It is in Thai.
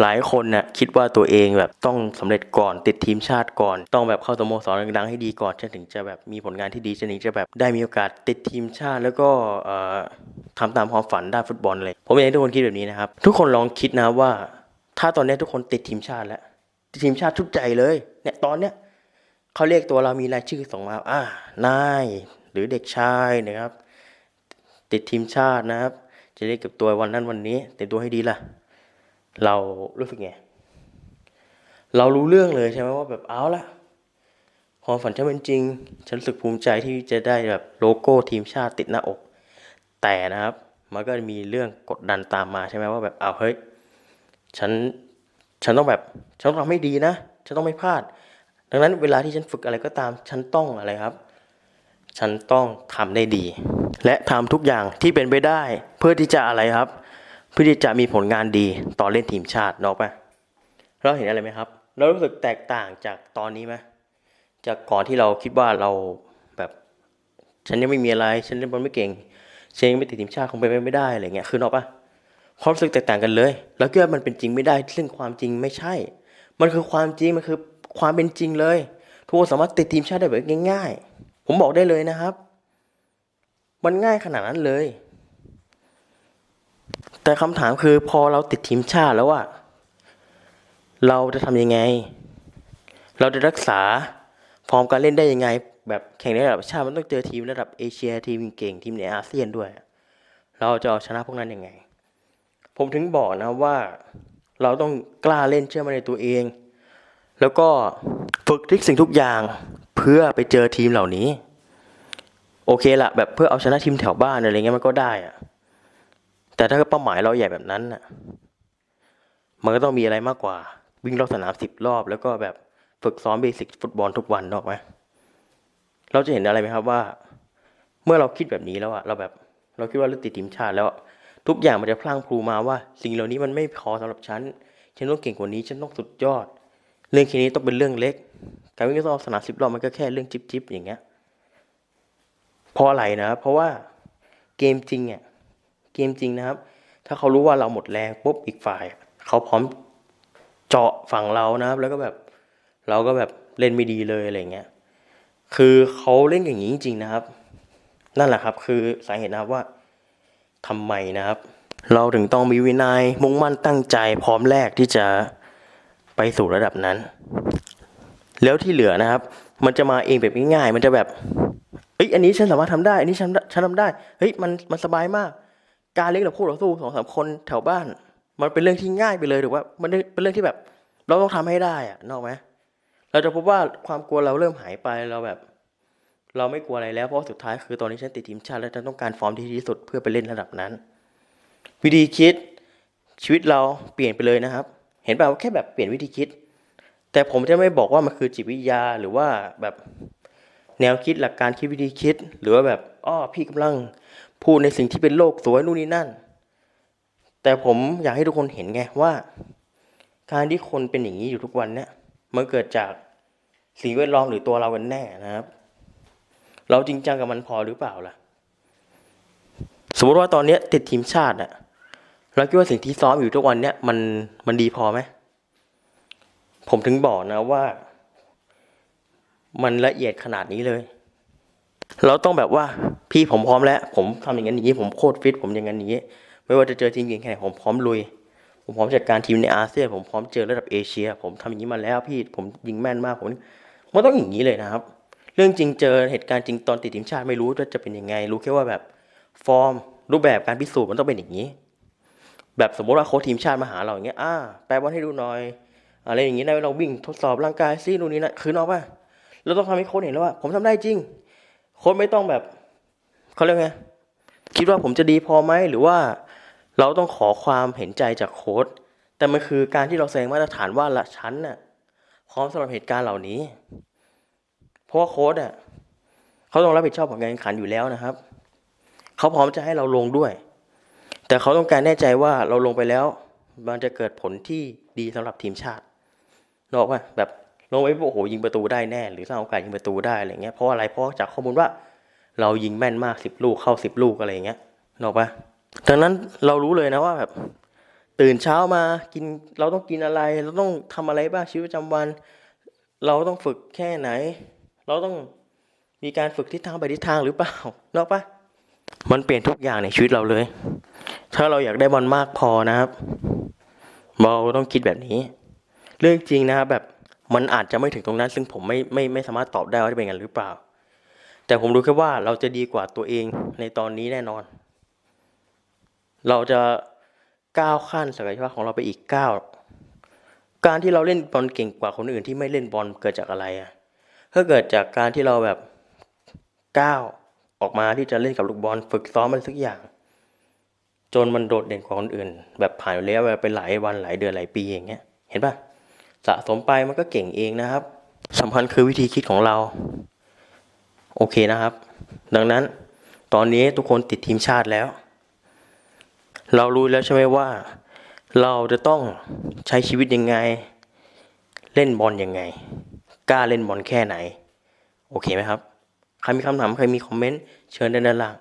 หลายคนน่ะคิดว่าตัวเองแบบต้องสำเร็จก่อนติดทีมชาติก่อน ต้องแบบเข้าสโมสรดังๆให้ดีก่อนฉันถึงจะแบบมีผลงานที่ดีฉันถึงจะแบบได้มีโอกาสติดทีมชาติ แล้วก็ทำตามความฝันด้านฟุตบอลเลยผมอยากให้ทุกคนคิดแบบนี้นะครับ ทุกคนลองคิดนะว่า ถ้าตอนนี้ทุกคนติดทีมชาติแล้วทีมชาติชุดใจเลยเนี่ยตอนเนี้ยเขาเรียกตัวเรามีรายชื่อส่งมาอ่านายหรือเด็กชายนะครับ ติดทีมชาตินะครับ จะเรียกเกับตัววันนั้นวันนี้เตรียมตัวให้ดีล่ะ เรารู้สึกไง เรารู้เรื่องเลยใช่ไหมว่าแบบเอาละความฝันฉันเป็นจริง ฉันรู้สึกภูมิใจที่จะได้แบบโลโก้ทีมชาติติดหน้าอก แต่นะครับ มันก็มีเรื่องกดดันตามมาใช่ไหมว่าแบบเอาเฮ้ย ฉัน ฉันต้องแบบ ฉันต้องทำให้ดีนะ ฉันต้องไม่พลาด ดังนั้นเวลาที่ฉันฝึกอะไรก็ตาม ฉันต้องอะไรครับ ฉันต้องทำได้ดี และทำทุกอย่างที่เป็นไปได้ เพื่อที่จะอะไรครับ เพื่อที่จะมีผลงานดีตอนเล่นทีมชาตินอกปะเราเห็นอะไรไหมครับ เรารู้สึกแตกต่างจากตอนนี้ไหมจากก่อนที่เราคิดว่าเราแบบ ฉันยังไม่มีอะไร ฉันเล่นบอลไม่เก่งฉันยังไม่ติดทีมชาติคงไปนไปไม่ได้อะไรเงี้ยคือนอกปะความรู้สึกแตกต่างกันเลย แล้วคิดว่ามันเป็นจริงไม่ได้ ซึ่งความจริงไม่ใช่ มันคือความจริง มันคือความเป็นจริงเลย ทุกคนสามารถติดทีมชาติได้แบบง่าย ๆ ผมบอกได้เลยนะครับ มันง่ายขนาดนั้นเลย แต่คำถามคือพอเราติดทีมชาติแล้วอะเราจะทำยังไง เราจะรักษาฟอร์มการเล่นได้ยังไง แบบแข่งในระดับชาติมันต้องเจอทีมระดับเอเชียทีมเก่งทีมในอาเซียนด้วย เราจะเอาชนะพวกนั้นยังไง ผมถึงบอกนะว่าเราต้องกล้าเล่นเชื่อมั่นในตัวเอง แล้วก็ฝึกทุกสิ่งทุกอย่างเพื่อไปเจอทีมเหล่านี้ โอเคละแบบเพื่อเอาชนะทีมแถวบ้านอะไรเงี้ยมันก็ได้อะ แต่ถ้าเป้าหมายเราใหญ่แบบนั้นน่ะ มันก็ต้องมีอะไรมากกว่า วิ่งรอบสนามสิบรอบแล้วก็แบบฝึกซ้อมเบสิกฟุตบอลทุกวันนอกไหมเราจะเห็นอะไรไหมครับว่า เมื่อเราคิดแบบนี้แล้วอะเราแบบเราคิดว่าเราติดทีมชาติแล้ว ทุกอย่างมันจะพลังพลูมาว่า สิ่งเหล่านี้มันไม่พอสำหรับฉันฉันต้องเก่งกว่านี้ฉันต้องสุดยอด เรื่องแค่นี้ต้องเป็นเรื่องเล็ก การวิ่งรอบสนามสิบรอบมันก็แค่เรื่องจิบจิบๆอย่างเงี้ยเพราะอะไรนะ เพราะว่าเกมจริงอะ เกมจริงนะครับ ถ้าเขารู้ว่าเราหมดแรงปุ๊บอีกฝ่าย เขาพร้อมเจาะฝั่งเรานะครับ แล้วก็แบบเราก็แบบเล่นไม่ดีเลยอะไรเงี้ยคือเขาเล่นอย่างนี้จริงๆนะครับ นั่นแหละครับ คือสาเหตุนะครับว่าทำไมนะครับ เราถึงต้องมีวินัยมุ่งมั่นตั้งใจ พร้อมแลกที่จะไปสู่ระดับนั้น แล้วที่เหลือนะครับ มันจะมาเองแบบง่ายๆมันจะแบบเฮ้ยอันนี้ฉันสามารถทำได้ อันนี้ฉันฉันทำได้เฮ้ยมันมันสบายมาก การเล่นกับคู่ต่อสู้สองสามคนแถวบ้าน มันเป็นเรื่องที่ง่ายไปเลยหรือว่า มันเป็นเรื่องที่แบบ เราต้องทำให้ได้อะนอกไหมเราจะพบว่าความกลัวเราเริ่มหายไปเราแบบ เราไม่กลัวอะไรแล้วเพราะสุดท้ายคือตอนนี้ฉันติดทีมชาติแล้วฉันต้องการฟอร์มที่ดีที่สุดเพื่อไปเล่นระดับนั้น วิธีคิดชีวิตเราเปลี่ยนไปเลยนะครับ เห็นเปล่าแค่แบบเปลี่ยนวิธีคิด แต่ผมจะไม่บอกว่ามันคือจิตวิทยาหรือว่าแบบแนวคิดหลักการคิดวิธีคิด หรือว่าแบบอ้อพี่กำลัง พูดในสิ่งที่เป็นโลกสวยนู่นนี่นั่น แต่ผมอยากให้ทุกคนเห็นไงว่า การที่คนเป็นอย่างนี้อยู่ทุกวันเนี่ยมันเกิดจากสิ่งแวดล้อมหรือตัวเรากันแน่นะครับ เราจริงจังกับมันพอหรือเปล่าล่ะ สมมติว่าตอนเนี้ยติดทีมชาติอะเราคิดว่าสิ่งที่ซ้อมอยู่ทุกวันเนี่ยมันมันดีพอไหมผมถึงบอกนะว่า มันละเอียดขนาดนี้เลย เราต้องแบบว่าพี่ผมพร้อมแล้ว ผมทำอย่างนั้นอย่างนี้ผมโคตรฟิตผมอย่างนั้นอย่างนี้ ไม่ว่าจะเจอทีมเก่งแค่ไหนผมพร้อมลุย ผมพร้อมจัดการทีมในอาเซียนผมพร้อมเจอระดับเอเชีย ผมทำอย่างนี้มาแล้วพี่ผมยิงแม่นมากผมมันต้องอย่างนี้เลยนะครับ เรื่องจริงเจอเหตุการณ์จริงตอนติดทีมชาติไม่รู้ว่าจะเป็นยังไง รู้แค่ว่าแบบฟอร์มรูปแบบการพิสูจน์มันต้องเป็นอย่างนี้ แบบสมมติว่าโค้ชทีมชาติมาหาเราอย่างเงี้ยอ่าแปลบอลให้ดูหน่อยอะไรอย่างงี้ได้เราวิ่งทดสอบร่างกายซินู่นนี่นั่นคือนอกป่ะเราต้องทำให้โค้ชเห็นแล้วว่าผมทำได้จริง โค้ชไม่ต้องแบบเขาเรียกไงคิดว่าผมจะดีพอไหมหรือว่าเราต้องขอความเห็นใจจากโค้ชแต่มันคือการที่เราแสดงมาตรฐานว่าละฉันน่ะพร้อมสำหรับเหตุการณ์เหล่านี้ เพราะว่าโค้ชอะเขาต้องรับผิดชอบผลการแข่งขันอยู่แล้วนะครับ เขาพร้อมจะให้เราลงด้วย แต่เขาต้องการแน่ใจว่าเราลงไปแล้ว มันจะเกิดผลที่ดีสำหรับทีมชาตินอกป่ะแบบ ลงไปปุ๊บโอ้โหยิงประตูได้แน่ หรือสร้างโอกาสยิงประตูได้อะไรเงี้ยเพราะอะไรเพราะจากข้อมูลว่าเรายิงแม่นมากสิบลูกเข้าสิบลูกอะไรเงี้ยนอกปะดังนั้นเรารู้เลยนะว่าแบบตื่นเช้ามากินเราต้องกินอะไร เราต้องทำอะไรบ้างชีวิตประจำวัน เราต้องฝึกแค่ไหน เราต้องมีการฝึกทิศทางไปทิศทางหรือเปล่านอกปะมันเปลี่ยนทุกอย่างในชีวิตเราเลย ถ้าเราอยากได้บอลมากพอนะครับเราต้องคิดแบบนี้ เรื่องจริงนะครับแบบ มันอาจจะไม่ถึงตรงนั้น ซึ่งผมไม่ไม่ไม่สามารถตอบได้ว่าจะเป็นอย่างนั้นหรือเปล่า แต่ผมรู้แค่ว่าเราจะดีกว่าตัวเองในตอนนี้แน่นอน เราจะก้าวขั้นศักยภาพของเราไปอีกก้าวการที่เราเล่นบอลเก่งกว่าคนอื่นที่ไม่เล่นบอลเกิดจากอะไรอะก็เกิดจากการที่เราแบบก้าวออกมาที่จะเล่นกับลูกบอลฝึกซ้อมมันสักอย่าง จนมันโดดเด่นกว่าคนอื่น แบบผ่านระยะเวลาไปหลายวันหลายเดือนหลายปีอย่างเงี้ย เห็นป่ะ สะสมไปมันก็เก่งเองนะครับสำคัญคือวิธีคิดของเรา โอเคนะครับ ดังนั้นตอนนี้ทุกคนติดทีมชาติแล้ว เรารู้แล้วใช่ไหมว่า เราจะต้องใช้ชีวิตยังไง เล่นบอลยังไง กล้าเล่นบอลแค่ไหน โอเคไหมครับ ใครมีคำถาม ใครมีคอมเมนต์ เชิญด้านล่าง